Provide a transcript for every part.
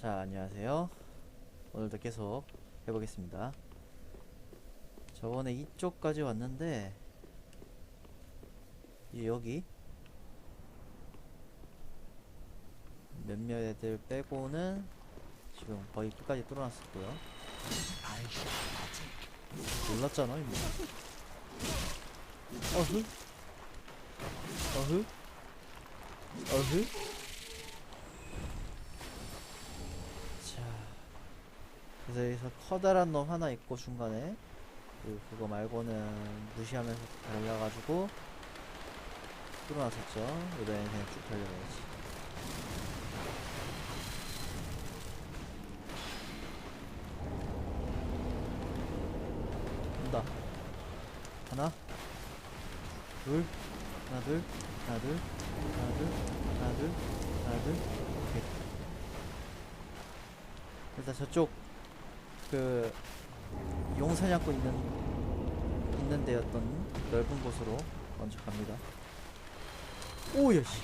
자, 안녕하세요. 오늘도 계속 해보겠습니다. 저번에 이쪽까지 왔는데, 이제 여기 몇몇 애들 빼고는 지금 거의 끝까지 뚫어놨었고요. 몰랐잖아, 이거. 어흐? 어흐? 어흐? 자, 그래서 여기서 커다란 놈 하나 있고 중간에 그 그거 말고는 무시하면서 달려가지고 뚫어놨었죠. 이번엔 그냥 쭉 달려가야지. 온다. 하나, 둘, 하나, 둘, 하나, 둘, 하나, 둘, 하나, 둘, 하나, 둘. 오케이. 일단 저쪽 그 용사냥고 있는 있는 데였던 넓은 곳으로 먼저 갑니다. 오야 씨.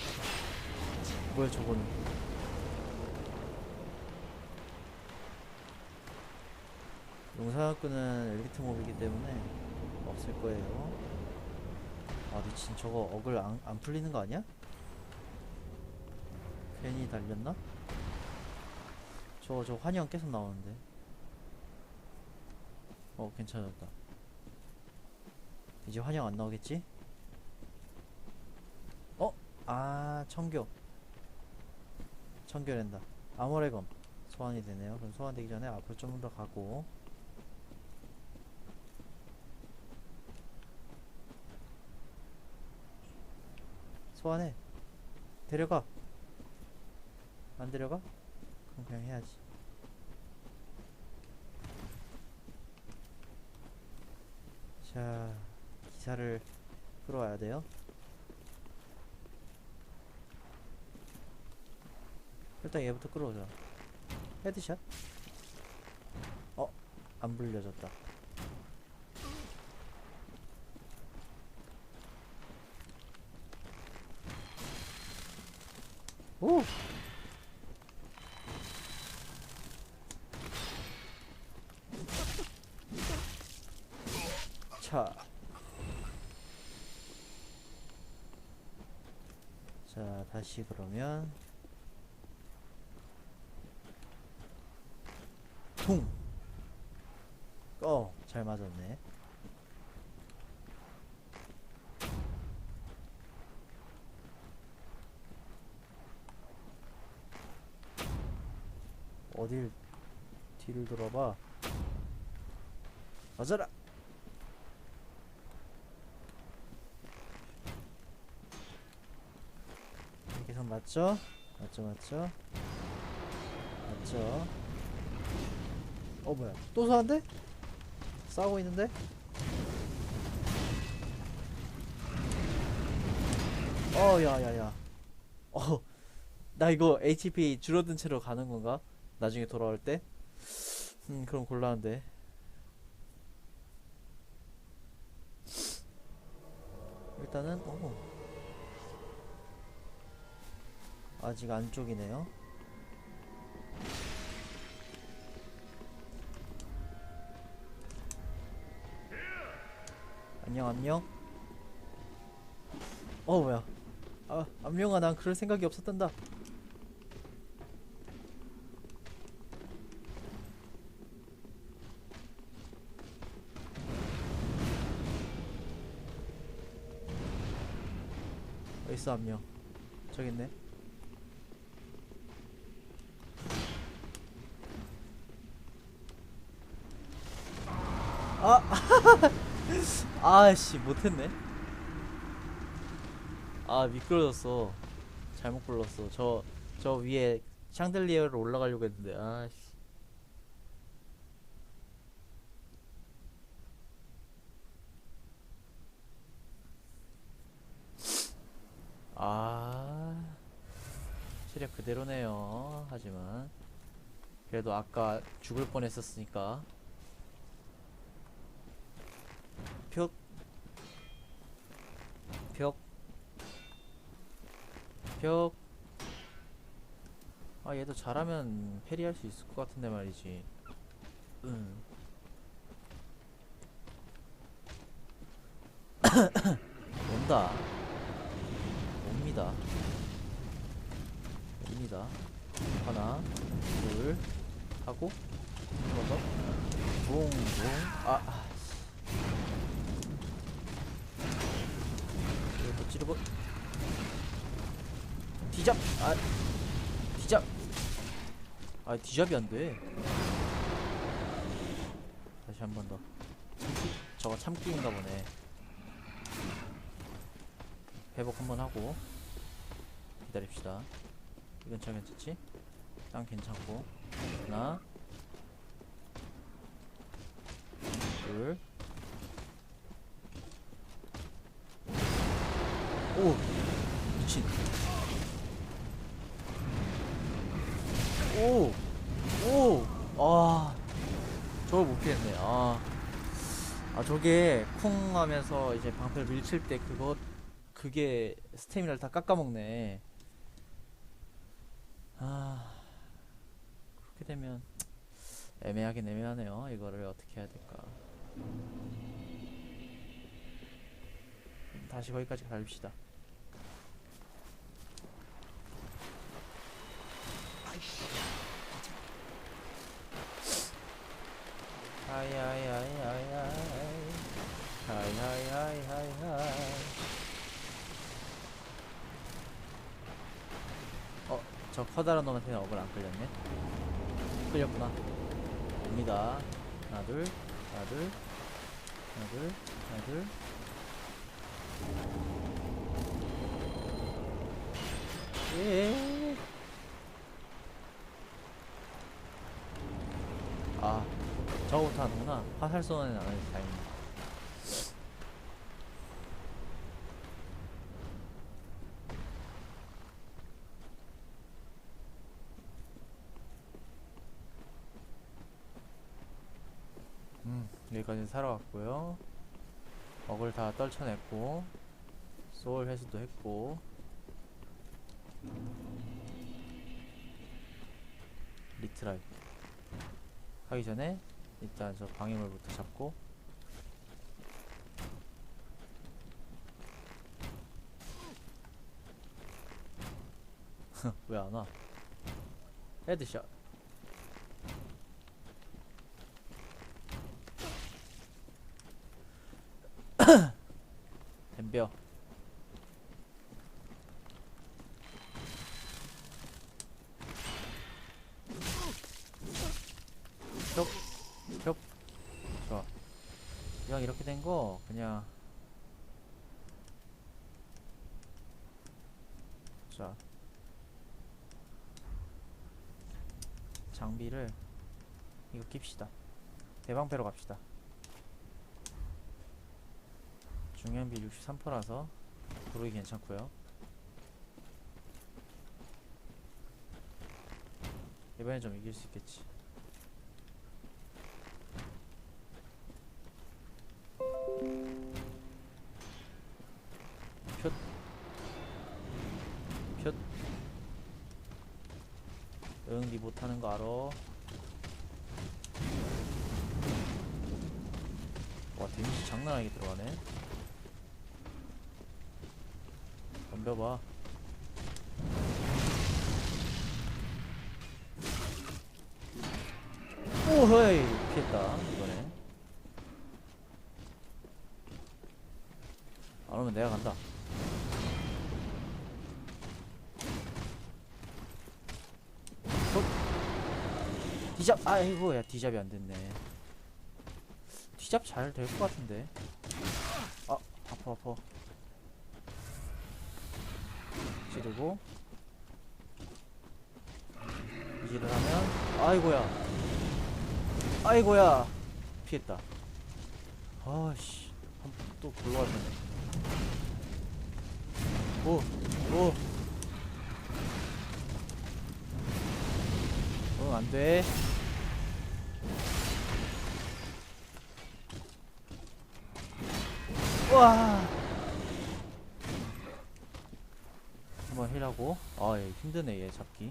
뭐야 저거는? 용사냥꾼은 엘리트 몹이기 때문에 없을 거예요. 아 미친 저거 어글 안, 안 풀리는 거 아니야? 괜히 달렸나? 저, 저 환영 계속 나오는데. 어, 괜찮았다. 이제 환영 안 나오겠지? 어? 아, 청교. 청교랜다. 아모레검. 소환이 되네요. 그럼 소환되기 전에 앞으로 좀 더 가고. 소환해. 데려가. 안 데려가? 그럼 그냥 해야지. 자, 기사를 끌어와야 돼요. 일단 얘부터 끌어오자. 헤드샷? 어, 안 불려졌다. 오! 자. 자, 다시 그러면 퉁. 어, 잘 맞았네. 어딜 뒤를 돌아봐. 맞아라. 계속 맞죠? 맞죠, 맞죠? 맞죠? 어, 뭐야? 또 사는데? 싸우고 있는데? 어, 야, 야, 야. 어, 나 이거 HP 줄어든 채로 가는 건가? 나중에 돌아올 때? 음, 그럼 곤란한데. 일단은, 어. 아직 안쪽이네요. 안녕 안녕. 어 뭐야? 아 안녕아 난 그럴 생각이 없었단다. 어딨어 안녕? 저기 있네. 아, 아씨 못했네. 아 미끄러졌어. 잘못 불렀어. 저 저 위에 샹들리에로 올라가려고 했는데 아씨. 아 체력 그대로네요. 하지만 그래도 아까 죽을 뻔했었으니까. 벽 벽, 벽. 아 얘도 잘하면 패리할 수 있을 것 같은데 말이지. 응. 온다. 옵니다. 옵니다. 하나 둘 하고 한번 더. 붕 붕. 아 아, 씨. 이거 찌르고 디잡? 아 디잡. 아 디잡이 안돼. 다시 한 번더. 저거 참기인가 보네. 회복 한 번 하고 기다립시다. 이 근처 괜찮지? 땅 괜찮고. 하나 둘. 오! 미친 오! 오! 아 저걸 못 피했네 아. 아 저게 쿵 하면서 이제 방패를 밀칠 때 그거 그게 스태미나를 다 깎아먹네 아 그렇게 되면 애매하긴 애매하네요 이거를 어떻게 해야 될까 다시 거기까지 달립시다 하이하이하이하이하이 하이하이하이하이하이 어, 저 커다란 놈한테는 억을 안 끌렸네? 끌렸구나. 옵니다. 하나 둘 하나 둘 하나 둘 하나 둘. 예. 아, 저거부터 하는구나. 화살 쏘는 애는 안 해서 다행이네. 음, 여기까지 사러 왔고요. 억을 다 떨쳐냈고, 소울 회수도 했고, 리트라이 하기 전에 일단 저 방해물부터 잡고. 왜 안 와? 헤드샷. 덤벼 쪽, 쪽. 좋아. 그냥 이렇게 된 거 그냥 자 장비를 이거 낍시다. 대방패로 갑시다. 중량비 63%라서 부르기 괜찮고요. 이번엔 좀 이길 수 있겠지. 덤벼봐. 오헤이 피했다 이번에. 안 오면 내가 간다. 어? 디잡 아이고 야 디잡이 안 됐네. 디잡 잘 될 것 같은데. 아 아파 아파 찌르고. 이질을 하면 아이고야. 아이고야. 피했다. 아씨. 또 굴러왔네. 오! 오! 응 안돼. 와 힐하고. 아 얘 힘드네 얘 잡기.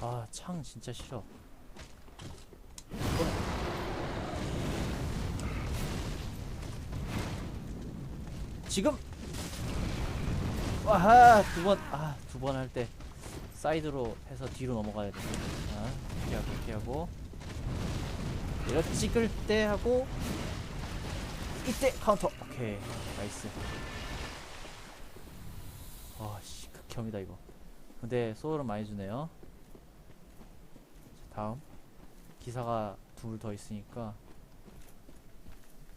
아 창 진짜 싫어. 지금! 와하 두번 아 두 번 할 때 사이드로 해서 뒤로 넘어가야 돼. 자 피하고 피하고. 내가 찍을 때 하고 이때 카운터. 오케이. 나이스. 와씨 극혐이다 이거. 근데 소울은 많이 주네요. 자, 다음. 기사가 둘 더 있으니까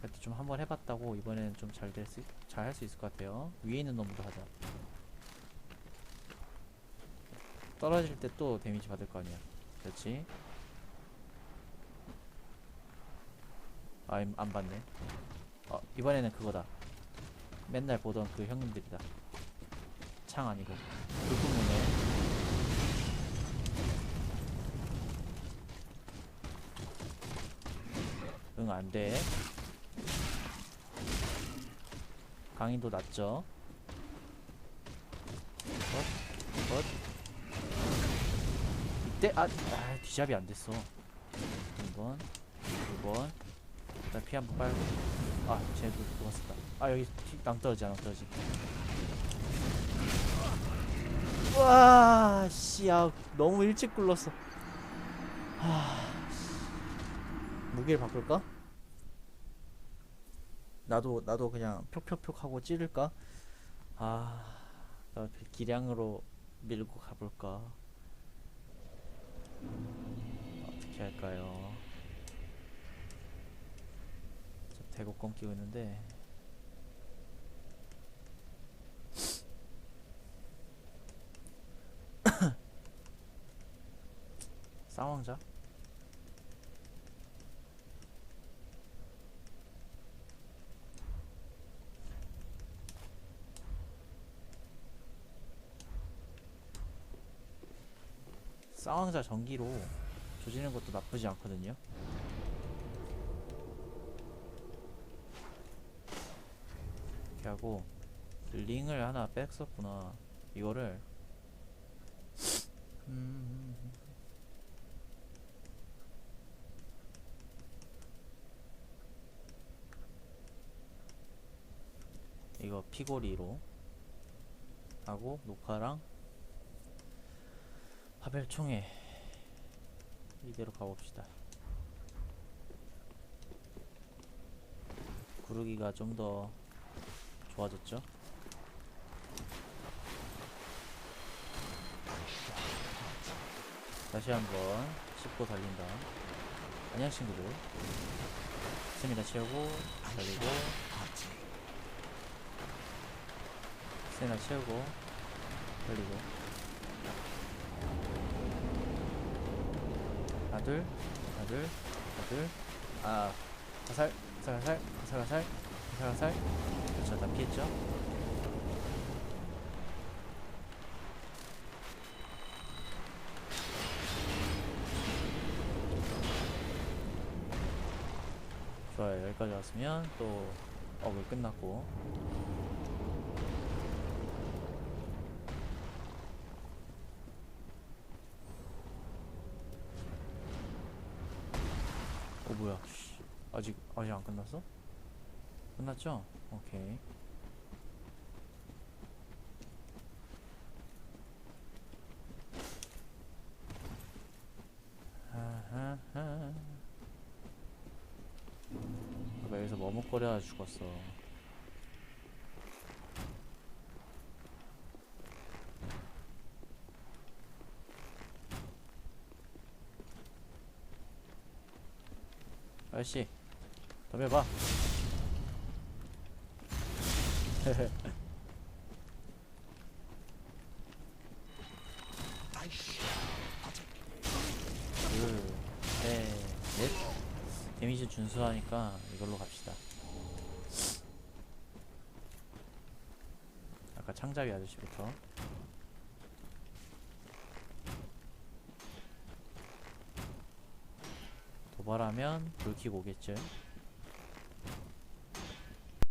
그래도 좀 한번 해봤다고 이번에는 좀 잘 될 수, 잘 할 수 있을 것 같아요. 위에 있는 놈부터 하자. 떨어질 때 또 데미지 받을 거 아니야. 그렇지 아, 임- 안 받네. 어, 이번에는 그거다. 맨날 보던 그 형님들이다. 창 아니고. 불꽃문에. 응, 안 돼. 강의도 낮죠. 엇, 엇. 이때, 아, 아, 뒤잡이 안 됐어. 한 번, 두 번. 일단 피 한번 빨고 아 쟤도 죽었었다 아 여기 피, 낭떠러지 와 씨야 너무 일찍 굴렀어 하 씨. 무게를 바꿀까? 나도 나도 그냥 표 하고 찌를까? 아나 기량으로 밀고 가볼까? 어떻게 할까요? 저 대곡권 끼고 있는데 쌍왕자? 쌍왕자 전기로 조지는 것도 나쁘지 않거든요. 이렇게 하고 링을 하나 뺐었구나. 이거를 음, 이거 피고리로 하고 녹화랑 파벨 총에 이대로 가봅시다. 구르기가 좀더 좋아졌죠? 다시 한번 씹고 달린다. 안녕 친구들. 스미나 채우고 달리고 스미나 채우고 달리고 아들 아들 아들 아 가살 가살 가살 가살 가살 가살 그렇죠 다 피했죠 좋아요 여기까지 왔으면 또 어글 끝났고 어 뭐야 씨. 아직 아직 안 끝났어? 끝났죠? 오케이. 아까 여기서 머뭇거려 죽었어 아저씨 덤벼봐 둘, 셋, 넷. 데미지 준수하니까 이걸로 갑시다. 아까 창잡이 아저씨부터. 도발하면 불 켜고 오겠죠?